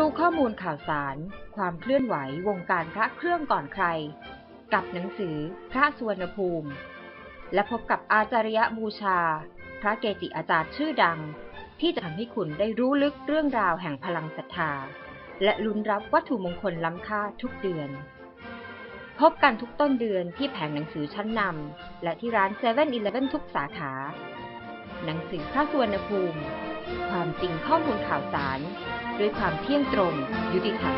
รู้ข้อมูลข่าวสาร ความเคลื่อนไหววงการพระเครื่องก่อนใคร กับหนังสือพระสุวรรณภูมิ และพบกับอาจารยบูชา พระเกจิอาจารย์ชื่อดัง ที่จะทำให้คุณได้รู้ลึกเรื่องราวแห่งพลังศรัทธา และลุ้นรับวัตถุมงคลล้ำค่าทุกเดือน พบกันทุกต้นเดือนที่แผงหนังสือชั้นนำและที่ร้าน7 e เ e ่ e อทุกสาขา หนังสือพระสุวรรณภูมิ ความจริงข้อมูลข่าวสาร ด้วยความเที่ยงตรง ยุติธรรม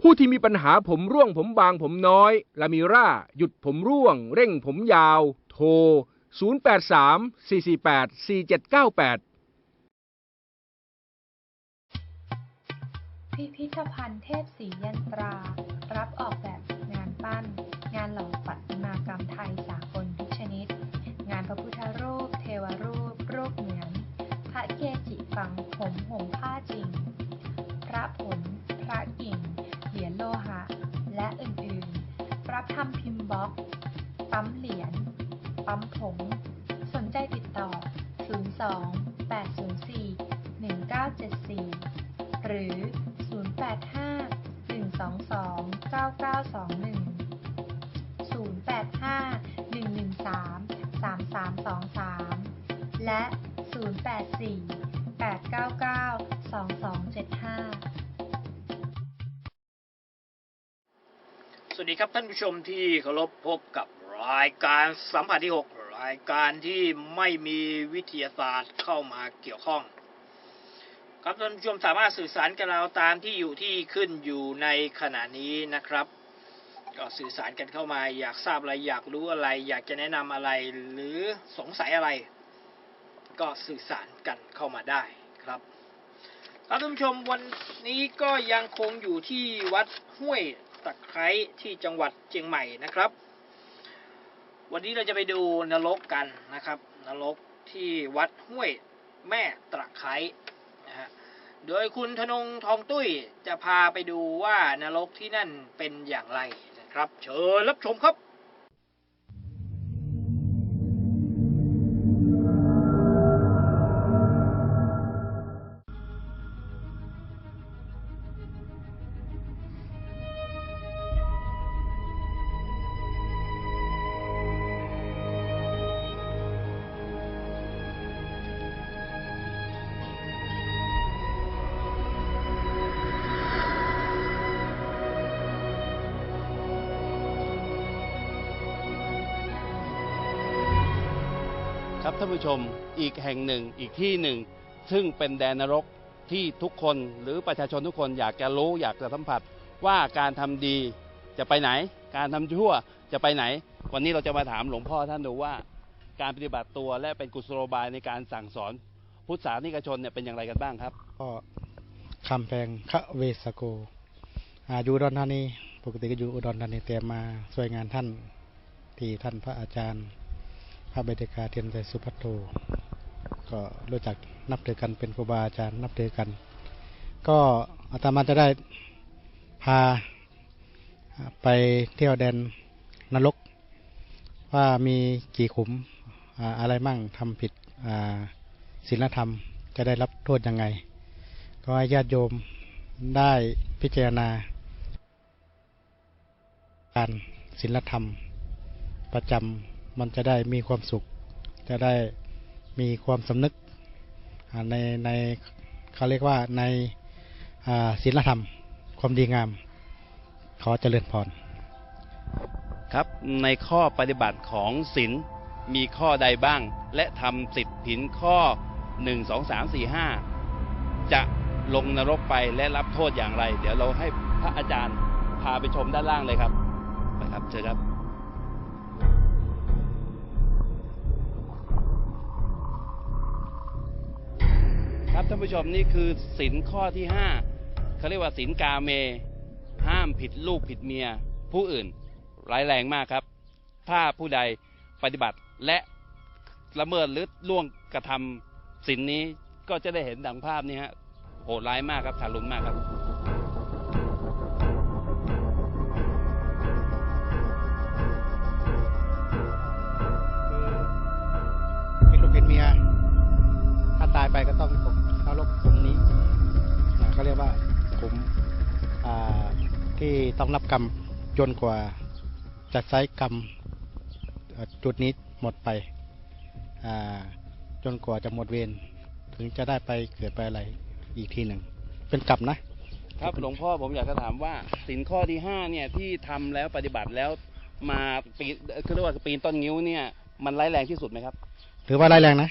ผู้ที่มีปัญหาผมร่วงผมบางผมน้อย ลามิร่า หยุดผมร่วง เร่งผมยาว โทร 083 448 4798พิพิธภัณฑ์เทพศรียันตรา รับออกแบบงานปั้น งานหล่อปัตมากรรมไทยสากลทุกชนิด งานพระพุทธรูป เทวรูป รูปเหมือนพระ เกจิฝังผมห่มผ้าจริง พระผล พระกิ่ง เหรียญโลหะ และอื่นๆ รับทำพิมพ์บล็อก ปั๊มเหรียญ ปั๊มผงสนใจติดต่อ 02 804 1974 หรือ 085 122 9921 085 113 3323 และ 084 899 2275 สวัสดีครับท่านผู้ชมที่เคารพพบกับรายการสัมผัสที่ 6 รายการที่ไม่มีวิทยาศาสตร์เข้ามาเกี่ยวข้อง ครับท่านผู้ชมสามารถสื่อสารกับเราตามที่อยู่ที่ขึ้นอยู่ในขณะนี้นะครับก็สื่อสารกันเข้ามาอยากทราบอะไรอยากรู้อะไร อยากจะแนะนำอะไรหรือสงสัยอะไร ก็สื่อสารกันเข้ามาได้ครับครับท่านผู้ชมวันนี้ก็ยังคงอยู่ที่วัดห้วยตะไคร้ที่จังหวัดเชียงใหม่นะครับ วันนี้เราจะไปดูนรกกันนะครับ นรกที่วัดห้วยแม่ตะไคร้นะฮะโดยคุณธนงทองตุ้ยจะพาไปดูว่านรกที่นั่นเป็นอย่างไรนะครับ เชิญรับชมครับ ครับท่านผู้ชมอีกแห่งหนึ่งอีกที่หนึ่ง ซึ่งเป็นแดนนรกที่ทุกคนหรือประชาชนทุกคนอยากจะรู้อยากจะสัมผัสว่าการทำดีจะไปไหน การทำชั่วจะไปไหน วันนี้เราจะมาถามหลวงพ่อท่านดูว่า การปฏิบัติตัวและเป็นกุศโลบายในการสั่งสอนพุทธศาสนิกชนเนี่ยเป็นอย่างไรกันบ้างครับ ก็คำแพงคะเวสโกอาอยู่อุดรธานีปกติก็อยู่อุดรธานีแต่มาช่วยงานท่านที่ท่านพระอาจารย์ พระเบญจกาเทียนใจสุภัทโทก็รู้จักนับถือกันเป็นครูบาอาจารย์นับถือกัน ก็อาตมาจะได้พาไปเที่ยวแดนนรก ว่ามีกี่ขุมอะไรมั่งทำผิดศีลธรรม จะได้รับโทษยังไง ก็ให้ญาติโยมได้พิจารณา การศีลธรรมประจำ มันจะได้มีความสุข จะได้มีความสำนึกในในเขาเรียกว่าในศีลธรรม ความดีงาม ขอเจริญพรครับในข้อปฏิบัติของศีลมีข้อใดบ้าง และทำสิทธิผินข้อ1 2 3 4 5จะลงนรกไปและรับโทษอย่างไร เดี๋ยวเราให้พระอาจารย์พาไปชมด้านล่างเลยครับนะครับเชิญครับ ครับท่านผู้ชมนี่คือศีลข้อที่ห้าเขาเรียกว่าศีลกาเม ห้ามผิดลูกผิดเมีย ผู้อื่นร้ายแรงมากครับ ถ้าผู้ใดปฏิบัติและละเมิดหรือล่วงกระทำสินนี้ก็จะได้เห็นดังภาพนี้ฮะโหดร้ายมากครับทารุณมากครับคือมีลูกเป็นเมีย ถ้าตายไปก็ต้อง ก็เรียกว่าผมที่ต้องรับกรรมจนกว่าจะใช้กรรมจุดนี้หมดไปจนกว่าจะหมดเวรถึงจะได้ไปเกิดไปอะไรอีกทีหนึ่ง เป็นกรรมนะ ครับหลวงพ่อผมอยากจะถามว่าสินข้อที่ห้าเนี่ยที่ทำแล้วปฏิบัติแล้วมาปีคือเรียกว่าปีนต้นงิ้วเนี่ย มันร้ายแรงที่สุดไหมครับ ถือว่าร้ายแรงนะ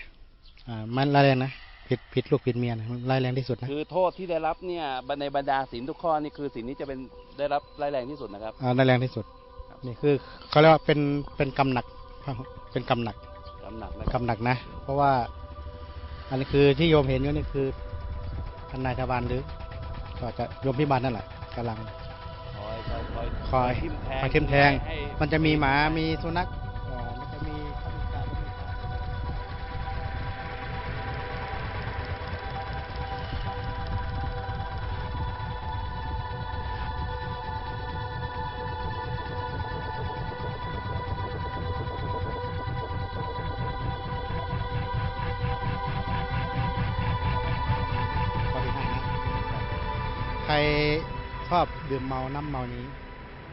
อ่ามันร้ายแรงนะ ผิดผิดลูกผิดเมียนะมันร้ายแรงที่สุดนะคือโทษที่ได้รับเนี่ยในบรรดาสินทุกข้อนี่คือสินนี้จะเป็นได้รับร้ายแรงที่สุดนะครับอ่าร้ายแรงที่สุดนี่คือเขาเรียกว่าเป็นเป็นกรรมหนักเป็นกรรมหนักกำหนักนะกรรมหนักนะ เพราะว่าอันนี้คือที่โยมเห็นอยู่นี่คือทนายชาวบ้านหรือก็จะโยมพิบาลนั่นแหละกำลังคอยคอยคอยคอยทิ่มแทงคอยทิ่มแทงให้มันจะมีหมามีสุนัข ดื่มเมาน้ำเมานี้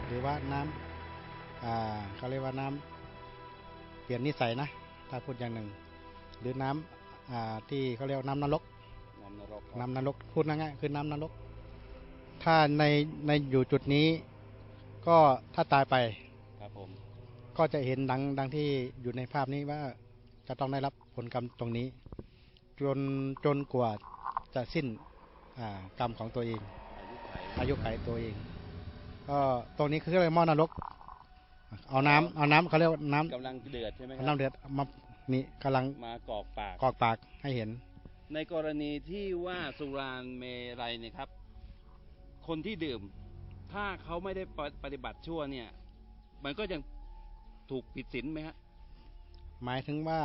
หรือว่าน้ำอ่าเขาเรียกว่าน้ำเปลี่ยนนิสัยนะถ้าพูดอย่างหนึ่ง หรือน้ำอ่าที่เขาเรียกว่าน้ำนรกน้ำนรกครับน้ำนรกพูดง่ายๆคือน้ำนรก ถ้าในในอยู่จุดนี้ก็ถ้าตายไปครับผม ก็จะเห็นดังดังที่อยู่ในภาพนี้ว่าจะต้องได้รับผลกรรมตรงนี้ จนจนกว่าจะสิ้นอ่ากรรมของตัวเอง อายุไขอายุไขตัวเอง ก็ตรงนี้คือเรียกว่าหม้อนรก เอาน้ำเอาน้ำเขาเรียกว่าน้ำกำลังเดือดใช่ไหมครัน้ำเดือดมานี่กำลังมากอกปากกอกปากให้เห็น ในกรณีที่ว่าสุรานเมรัยเนี่ยครับ คนที่ดื่ม ถ้าเขาไม่ได้ปฏิปฏิบัติชั่วเนี่ย มันก็ยังถูกผิดศีลไหมฮะหมายถึงว่า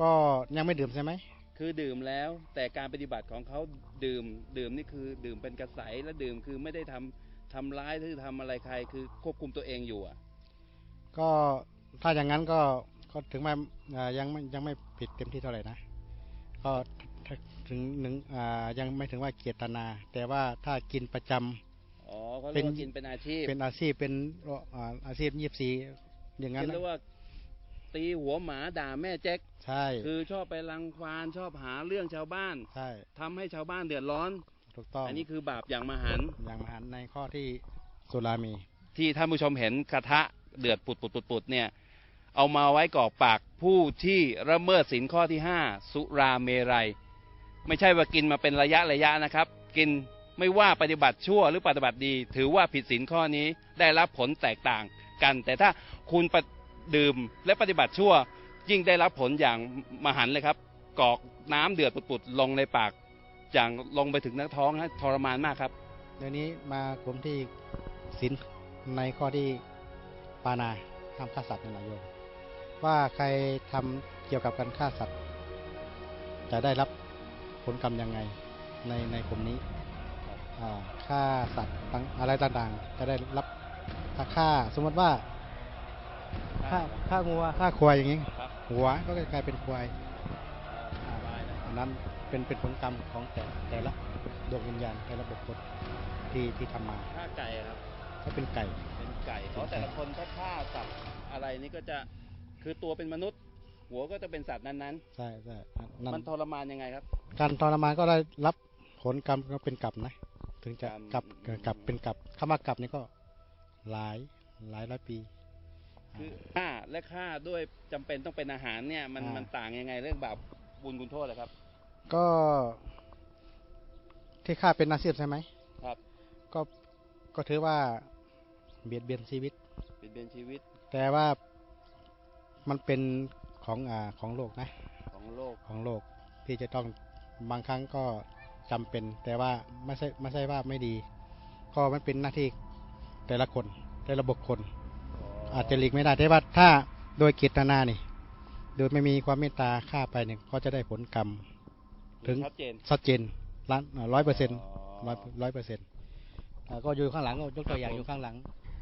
ก็ยังไม่ดื่มใช่ไหม คือดื่มแล้วแต่การปฏิบัติของเขาดื่ม ดื่มนี่คือดื่มเป็นกระใสและดื่มคือไม่ได้ทำทำร้ายหรือทำอะไรใครคือควบคุมตัวเองอยู่อะ ก็ถ้าอย่างนั้นก็ก็ถึงแม้อ่ายังไม่ยังไม่ผิดเต็มที่เท่าไหร่นะก็ถ้าถึงหนึ่งอ่ายังไม่ถึงว่าเกียรตนา แต่ว่าถ้ากินประจำอ๋อเขาเรียกว่ากินเป็นอาชีพเป็นอาชีพเป็นอ่าอาชีพยี่สีอย่างนั้นเรียกว่า ตีหัวหมาด่าแม่แจ็คใช่ คือชอบไปรังควานชอบหาเรื่องชาวบ้านใช่ทำให้ชาวบ้านเดือดร้อน ถูกต้องอันนี้คือบาปอย่างมหันต์อย่างมหันต์ในข้อที่สุรามี ที่ท่านผู้ชมเห็นกระทะเดือดปุดปุดปุดปุดเนี่ย เอามาไว้กรอกปากผู้ที่ละเมิดสินข้อที่ห้าสุราเมรัย ไม่ใช่ว่ากินมาเป็นระยะระยะนะครับ กินไม่ว่าปฏิบัติชั่วหรือปฏิบัติดี ถือว่าผิดสินข้อนี้ได้รับผลแตกต่างกัน แต่ถ้าคุณปฏิ ดื่มและปฏิบัติชั่ว ยิ่งได้รับผลอย่างมหันต์เลยครับกอกน้ำเดือดปุดๆลงในปากอย่างลงไปถึงนักท้องฮะทรมานมากครับเดี๋ยวนี้มาผมที่ศีลในข้อที่ปานาห้ามฆ่าสัตว์ในนายโยมว่าใครทำเกี่ยวกับการฆ่าสัตว์ จะได้รับผลกรรมยังไงในในกลุ่มนี้อ่าฆ่าสัตว์อะไรต่างๆ จะได้รับถ้าฆ่าสมมติว่า ฆ่าฆ่างัวฆ่าควายอย่างนี้ครับหัวก็กลายเป็นควายอ่าอันนั้นเป็นเป็นผลกรรมของแต่แต่ละดวงวิญญาณแต่ละบุคคลที่ที่ทำมาฆ่าไก่อะครับถ้าเป็นไก่ เป็นไก่เพราะแต่ละคนถ้าฆ่าสัตว์อะไรนี่ก็จะคือตัวเป็นมนุษย์ หัวก็จะเป็นสัตว์นั้นใช่ใช่ๆนั่มันนทรมานยังไงครับ การทรมานก็ได้รับผลกรรมก็เป็นกลับนะ ถึงจะกรรมกลับกลับเป็นกลับคำว่ากลับนี่ก็หลายหลายร้อยปี คือฆ่าและฆ่าด้วยจำเป็นต้องเป็นอาหารเนี่ย มันอ่ามั มันต่างยังไงเรื่องบาปบุญคุณโทษเลยครับ ก็ที่ฆ่าเป็นอาชีพใช่ไหมครับ ก็ก็ถือว่าเบียดเบียนชีวิต เป็นเบียนชีวิตแต่ว่ามันเป็นของอ่าของโลกนะของโลกของโลกที่จะต้องบางครั้งก็จำเป็น แต่ว่าไม่ใช่ไม่ใช่ว่าไม่ดี ก็มันเป็นหน้าที่แต่ละคนแต่ละบุคคล อาจจะหลีกไม่ได้แต่ว่าถ้าโดยเจตนานี่ โดยไม่มีความเมตตาฆ่าไปเนี่ยก็จะได้ผลกรรม ถึงชัดเจนชัดเจนล้านร้อยเปอร์เซ็นต์อ๋ร้ออยร้อยเปอร์เซ็นต์ก็อยู่ข้างหลังก็ยกตัวอย่างอยู่ข้างหลัง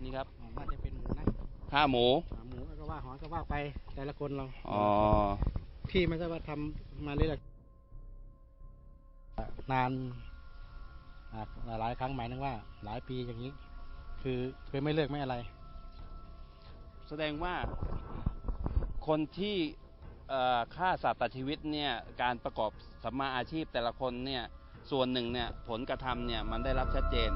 นี่ครับอ่าน่าจะเป็นหมูนะฆ่าหมูอ่าหมูก็ว่าหอนก็ว่าไปแต่ละคนเราอ๋อพี่ไม่ใช่ว่าทำมาเรื่อยๆนานอ่าหลายครั้งหมายถึงว่า หลายปีอย่างนี้คคือคือไม่เลิกไม่อะไร แสดงว่าคนที่เอ่อฆ่าสัตว์ตัดชีวิตเนี่ยการประกอบสัมมาอาชีพแต่ละคนเนี่ยส่วนหนึ่งเนี่ยผลกระทำเนี่ยมันได้รับชัดเจน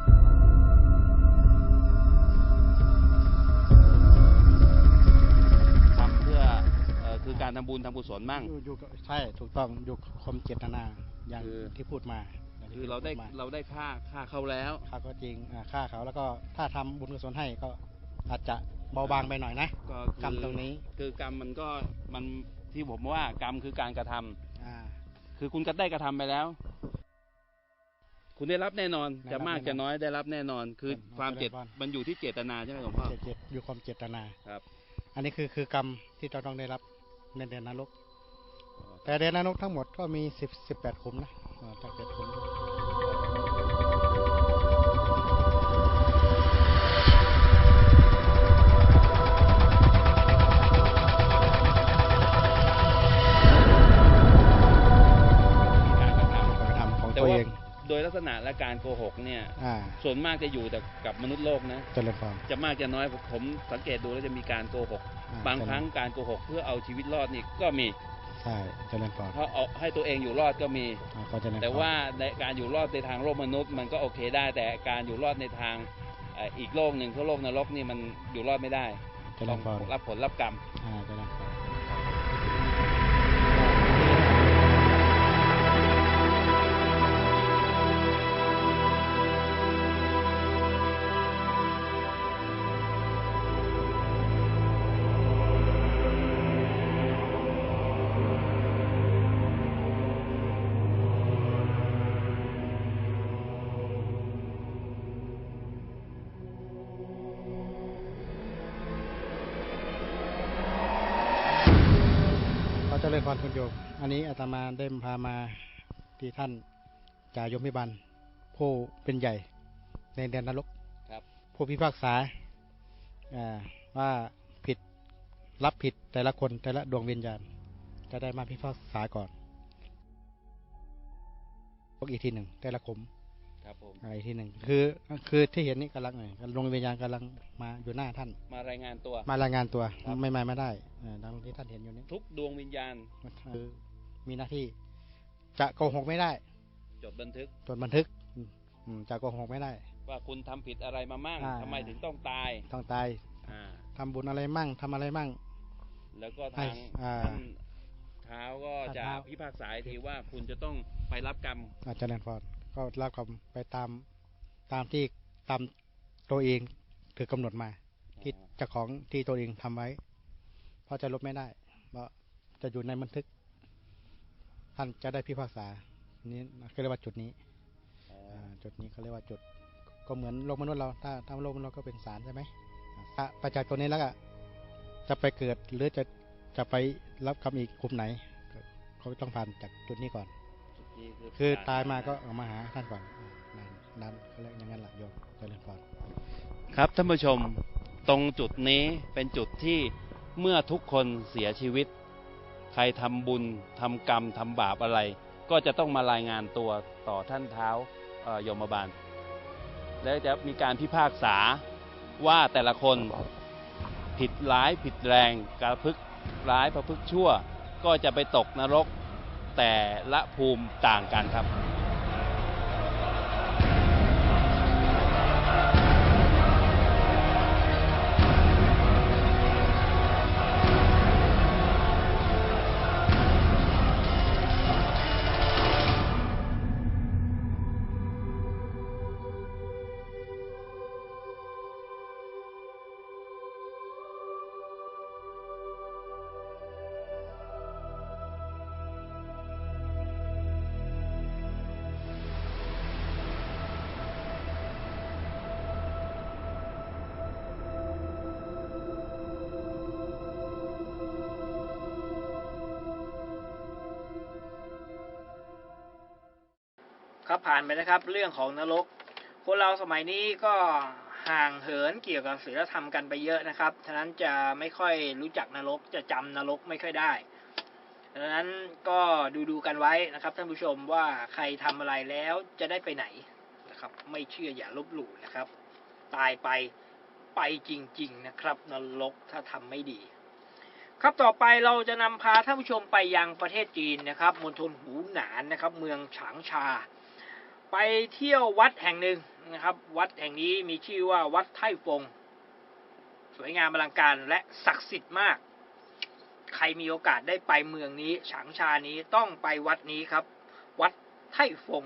ทำเพื่อเออคือการทำบุญทำกุศลมั่งอยู่อยู่กับใช่ถูกต้องอยู่ความเจตนาอย่างคือที่พูดมาย่งที่คือเราได้พูมเราได้ฆ่าฆ่าเขาแล้วฆ่าก็จริงอ่าฆ่าเขาแล้วก็ถ้าทำบุญกุศลให้ก็อาจจะ เบาบางไปหน่อยนะก็คือกรรมตรงนี้คือกรรมมันก็มันที่ผมว่ากรรมคือการกระทำอ่า คือคุณก็ได้กระทำไปแล้ว คุณได้รับแน่นอนได้รับจะมากแน่นอนจะน้อยได้รับแน่นอน คือครับความเจตได้รับ มันอยู่ที่เจตนาใช่ไหมหลวงพ่อ เจตเจตอยู่ความเจตนา ครับอันนี้คือคือกรรมที่เราต้องได้รับในเดนนรก แต่เดนนรกทั้งหมดก็มีสิบสิบแปดขุมนะอ่าตั้งแปดขุม โดยลักษณะและการโกหกเนี่ย อ่าส่วนมากจะอยู่แต่กับมนุษย์โลกนะ เจริญพรจะมากจะน้อยผมผมสังเกตดูแล้วจะมีการโกหก อ่าบางครั้งการโกหกเพื่อเอาชีวิตรอดนี่ก็มีใช่เจริญพรเพราะเอาให้ตัวเองอยู่รอดก็มี อ่าก็เจริญพรแต่ว่าในการอยู่รอดในทางโลกมนุษย์มันก็โอเคได้ แต่การอยู่รอดในทางเอ่ออีกโลกหนึ่งคือโลกนรกนี่มันอยู่รอดไม่ได้เจริต้อญงพรรับผลรับกรรม อ่าเจริญพร อันนี้อาตมาได้พามาที่ท่านจ่ายมพิบันผู้เป็นใหญ่ในแดนนรกครับ ผู้พิพากษาอ่าว่าผิดรับผิดแต่ละคนแต่ละดวงวิญญาณ จะได้มาพิพากษาก่อนพวกอีกทีหนึ่งแต่ละขุมครับผมอ่าอีกทีหนึ่งคือ คือที่เห็นนี่กำลังไงดวงวิญญาณกำลังมาอยู่หน้าท่าน มารายงานตัว มารายงานตัวครับไม่มาไม่ได้อ่าดังที่ท่านเห็นอยู่นี้ทุกดวงวิญญาณคือ มีหน้าที่ จะโกหกไม่ได้ จดบันทึกจดบันทึกอืมอืมจะโกหกไม่ได้ ว่าคุณทำผิดอะไรมามั่งอ่าทำไมถึงต้องตาย ต้องตายอ่าทำบุญอะไรมั่งทำอะไรมั่ง แล้วก็ให้ทางอ่าท่านเท้าก็จะท่านเท้าพิพากษาอีกทีว่าคุณจะต้องไปรับกรรมอาจารย์พรก็รับคำไปตามตามที่ตามตัวเองถือกำหนดมา ที่เจ้าของที่ตัวเองทำไว้ เพราะจะลบไม่ได้เพราะจะอยู่ในบันทึก ท่านจะได้พิพากษา นี่เขาเรียกว่าจุดนี้อ๋ออ่าจุดนี้เขาเรียกว่าจุด ก็เหมือนโลกมนุษย์เรา ถ้าถ้าโลกมนุษย์เราก็เป็นสารใช่ไหมอ่าถ้าไปจากตัวนี้แล้วก็จะไปเกิดหรือจะจะไปรับคำอีกกลุ่มไหนก็เขาต้องผ่านจากจุดนี้ก่อนจุดนี้คือด่นตายมาก็นะออกมาหาท่านก่อนอ่านั่นนั่นเขาเรียกอย่างนั้นแหละโยมเจริญพรครับท่านผู้ชมตรงจุดนี้เป็นจุดที่เมื่อทุกคนเสียชีวิต ใครทำบุญทำกรรมทำบาปอะไร ก็จะต้องมารายงานตัวต่อท่านเท้ายมบาล แล้วจะมีการพิพากษาว่าแต่ละคนผิดร้ายผิดแรงกระพึกร้ายประพฤกชั่ว ก็จะไปตกนรกแต่ละภูมิต่างกันครับ นะครับ เรื่องของนรก คนเราสมัยนี้ก็ห่างเหินเกี่ยวกับศีลธรรมกันไปเยอะนะครับ ฉะนั้นจะไม่ค่อยรู้จักนรก จะจำนรกไม่ค่อยได้ดังนั้นก็ดูดูกันไว้นะครับท่านผู้ชมว่าใครทำอะไรแล้วจะได้ไปไหนนะครับ ไม่เชื่ออย่าลบหลู่นะครับ ตายไปไปจริง ๆนะครับนรกถ้าทำไม่ดี ครับต่อไปเราจะนำพาท่านผู้ชมไปยังประเทศจีนนะครับมณฑลหูหนานนะครับ เมืองฉางชา ไปเที่ยววัดแห่งหนึ่งนะครับ วัดแห่งนี้มีชื่อว่าวัดไท่ฟง สวยงามอลังการและศักดิ์สิทธิ์มาก ใครมีโอกาสได้ไปเมืองนี้ฉางชานี้ต้องไปวัดนี้ครับ วัดไท่ฟง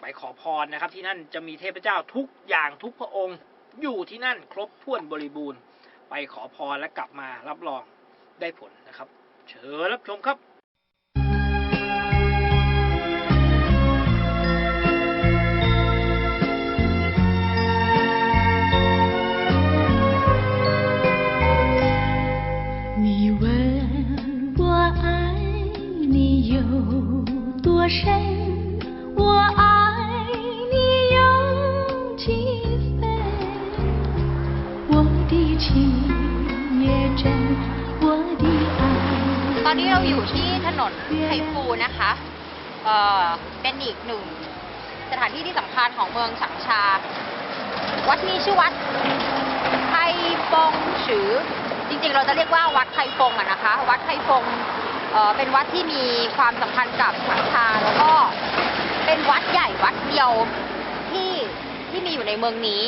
ไปขอพรนะครับ ที่นั่นจะมีเทพเจ้าทุกอย่างทุกพระองค์ อยู่ที่นั่นครบถ้วนบริบูรณ์ ไปขอพรและกลับมารับรองได้ผลนะครับ เชิญรับชมครับ ตอนนี้เราอยู่ที่ถนนไทฟูนะคะ เอ่อ เป็นอีกหนึ่งสถานที่ที่สำคัญของเมืองฉางชา วัดนี้ชื่อวัดไทฟงฉือ จริงๆ เราจะเรียกว่าวัดไทฟงอะนะคะ วัดไทฟง เอ่อ เป็นวัดที่มีความสัมพันธ์กับฉางชา แล้วก็เป็นวัดใหญ่วัดเดียวที่ที่มีอยู่ในเมืองนี้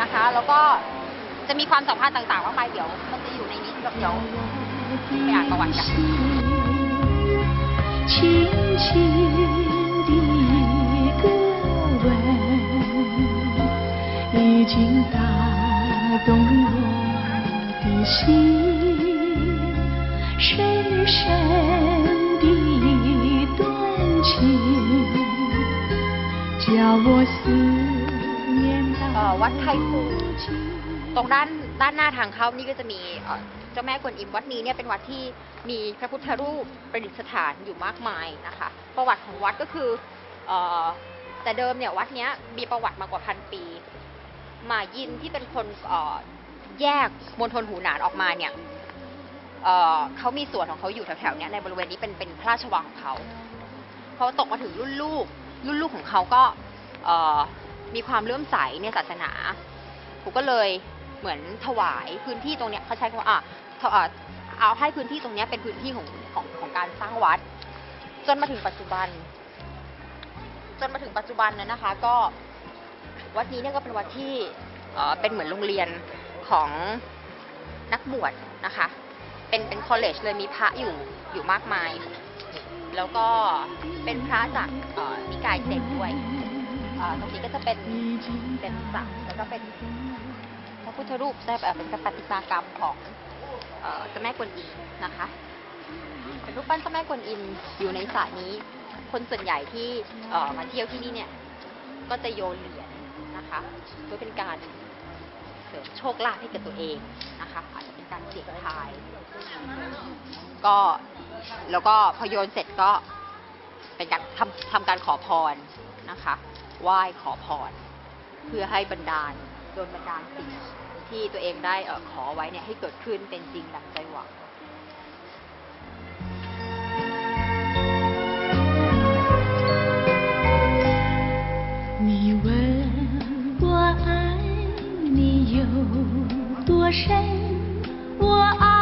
นะคะ แล้วก็จะมีความสัมพันธ์ต่างๆมากมายเดี๋ยว มันจะอยู่ในนี้เดี๋ยว ไปอ่านประวัติกัน 轻轻的一个吻，已经打动我的心，深 深的一段情，叫我思念 เอ่อ 到 วัดไทฟู 今。 ตรงด้านด้านหน้าทางเข้านี่ก็จะมีเอ่อเจ้าแม่กวนอิมวัดนี้เนี่ยเป็นวัดที่มีพระพุทธรูปประดิษฐานอยู่มากมายนะคะ ประวัติของวัดก็คือเอ่อแต่เดิมเนี่ยวัดเนี้ยมีประวัติมากว่าพันปีหมายินที่เป็นคนเอ่อแยกมณฑลหูหนานออกมาเนี่ย เอ่อเขามีส่วนของเขาอยู่แถวๆเนี้ยในบริเวณนี้เป็นเป็นพระราชวังของเขาพอตกมาถึงรุ่นลูก รุ่นลูกของเขาก็เอ่อมีความเลื่อมใสในศาสนาผมก็เลยเหมือนถวายพื้นที่ตรงเนี้ยเขาใช้คำว่าอะถวอะเอาให้พื้นที่ตรงเนี้ยเป็นพื้นที่ของของของการสร้างวัด จนมาถึงปัจจุบัน จนมาถึงปัจจุบันนั้นนะคะ ก็วัดนี้เนี่ยก็เป็นวัดที่เป็นเหมือนโรงเรียนของนักบวชนะคะ เป็นเป็นคอลเลจเลยมีพระอยู่อยู่มากมาย แล้วก็เป็นพระจากเอ่อนิกายเซนด้วยเอ่อตรงนี้ก็จะเป็นเป็นสักแล้วก็เป็นพระพุทธรูปแต่เป็นปฏิากรรมของเอ่อเจ้าแม่กวนอิมนะคะ เป็นรูปปั้นเจ้าแม่กวนอิมอยู่ในสระนี้ คนส่วนใหญ่ที่เอ่อมาเที่ยวที่นี่เนี่ย ก็จะโยนเหรียญนะคะเพื่อเป็นการเสริมโชคลาภให้กับตัวเองนะคะ อาจจะเป็นการเสี่ยงทาย ก็แล้วก็พอโยนเสร็จก็เป็นการทำทำการขอพรนะคะ ไหว้ขอพร เพื่อให้บันดาลโดนบันดาลสิ่งที่ตัวเองได้เออขอไว้เนี่ยให้เกิดขึ้นเป็นจริงดังใจหวัง 你问我爱你有多深，我爱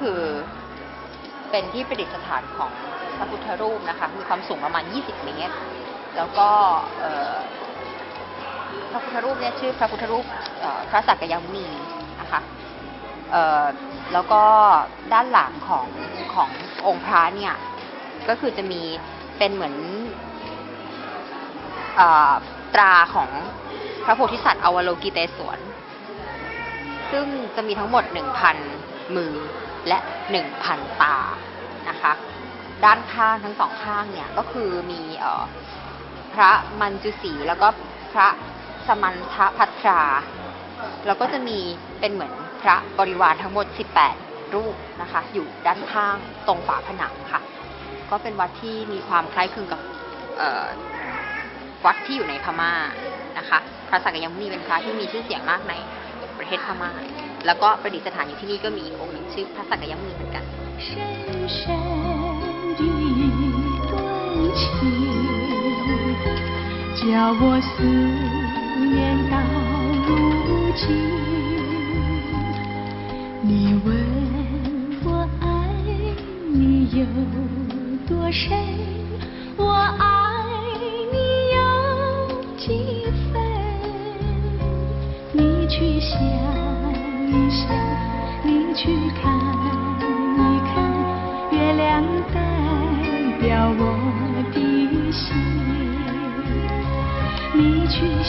คือเป็นที่ประดิษฐานของพระพุทธรูปนะคะ มีความสูงประมาณ 20 เมตร แล้วก็พระพุทธรูปเนี่ยชื่อพระพุทธรูปพระสักยมุนีนะคะแล้วก็ด้านหลังของขององค์พระเนี่ย ก็คือจะมีเป็นเหมือนอตราของพระโพธิสัตว์อวโลกิเตศวร ซึ่งจะมีทั้งหมด 1,000 มือและ 1,000 ตานะคะ ด้านข้างทั้งสองข้างเนี่ยก็คือมีออพระมันจุสีแล้วก็พระสมันทพัทรา แล้วก็จะมีเป็นเหมือนพระบริวารทั้งหมด 18 รูปนะคะ อยู่ด้านข้างตรงฝาผนังค่ะ ก็เป็นวัดที่มีความคล้ายคลึงกับวัดที่อยู่ในพม่านะคะ พระสักยมุนีเป็นพระที่มีชื่อเสียงมากในประเทศพม่า แล้วก็ประดิษฐานอยู่ที่นี่ก็มีอีกองค์หนึ่งชื่อพระสักยมุนีเหมือนกัน 深深的一段情，叫我思念到如今。你问我爱你有多深，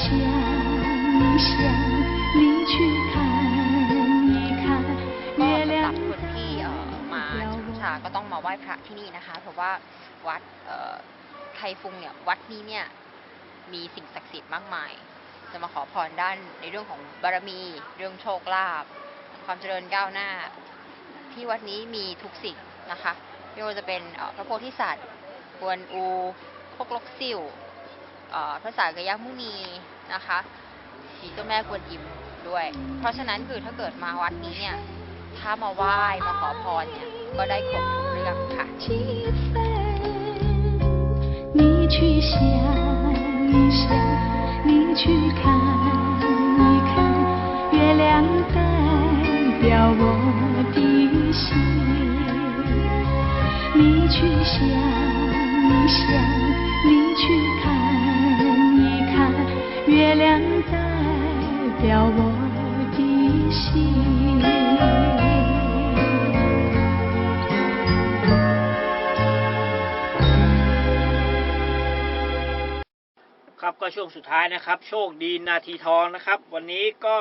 ก็สำหรับคนที่มาบูชาก็ต้องมาไหว้พระที่นี่นะคะ เพราะว่าวัดไทฟุงเนี่ยวัดนี้เนี่ยมีสิ่งศักดิ์สิทธิ์มากมาย จะมาขอพรด้านในเรื่องของบารมี เรื่องโชคลาภความเจริญก้าวหน้า ที่วัดนี้มีทุกสิ่งนะคะไม่ว่าจะเป็นพระโพธิสัตว์กวนอูพวกลกซิ่ว พระสากยมุนีนะคะมีเจ้าแม่กวนอิมด้วย เพราะฉะนั้นคือถ้าเกิดมาวัดนี้เนี่ย ถ้ามาไหว้มาขอพรเนี่ย ก็ได้ครบทุกเรื่องค่ะ 几分？你去想一想，你去看一看，月亮代表我的心。你去想一想，你去看一看， 月亮代表我的心。 ครับก็ช่วงสุดท้ายนะครับ โชคดีนาทีทองนะครับ วันนี้ก็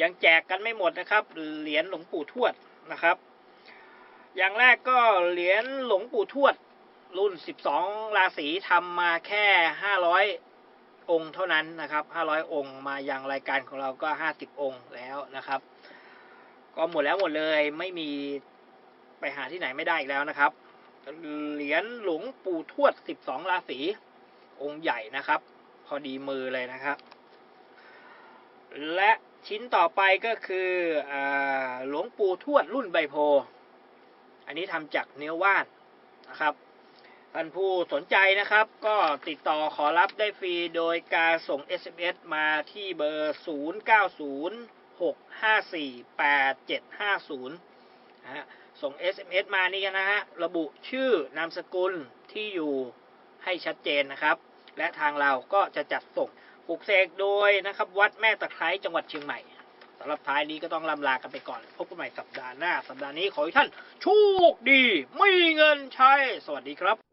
ยังแจกกันไม่หมดนะครับเหรียญหลวงปู่ทวดนะครับ อย่างแรกก็เหรียญหลวงปู่ทวด รุ่น 12 ราศีทำมาแค่ 500 องค์เท่านั้นนะครับ 500 องค์มาอยังรายการของเราก็ 50 องค์แล้วนะครับ ก็หมดแล้วหมดเลยไม่มีไปหาที่ไหนไม่ได้อีกแล้วนะครับ เหรียญหลวงปู่ทวด 12 ราศีองค์ใหญ่นะครับ พอดีมือเลยนะครับ และชิ้นต่อไปก็คืออหลวงปู่ทวดรุ่นใบโพ อันนี้ทำจากเนื้อว่านนะครับ ท่านผู้สนใจนะครับ ก็ติดต่อขอรับได้ฟรีโดยการส่ง SMS มาที่เบอร์ 0906548750นะฮะส่ง SMS มานี่กันนะฮะระบุชื่อนามสกุลที่อยู่ให้ชัดเจนนะครับ และทางเราก็จะจัดส่งปลูกเสกโดยนะครับ วัดแม่ตะไคร้จังหวัดเชียงใหม่สำหรับท้ายนี้ก็ต้องลำลากันไปก่อน พบกันใหม่สัปดาห์หน้า สัปดาห์นี้ขอให้ท่าน โชคดี ไม่เงินใช้ สวัสดีครับ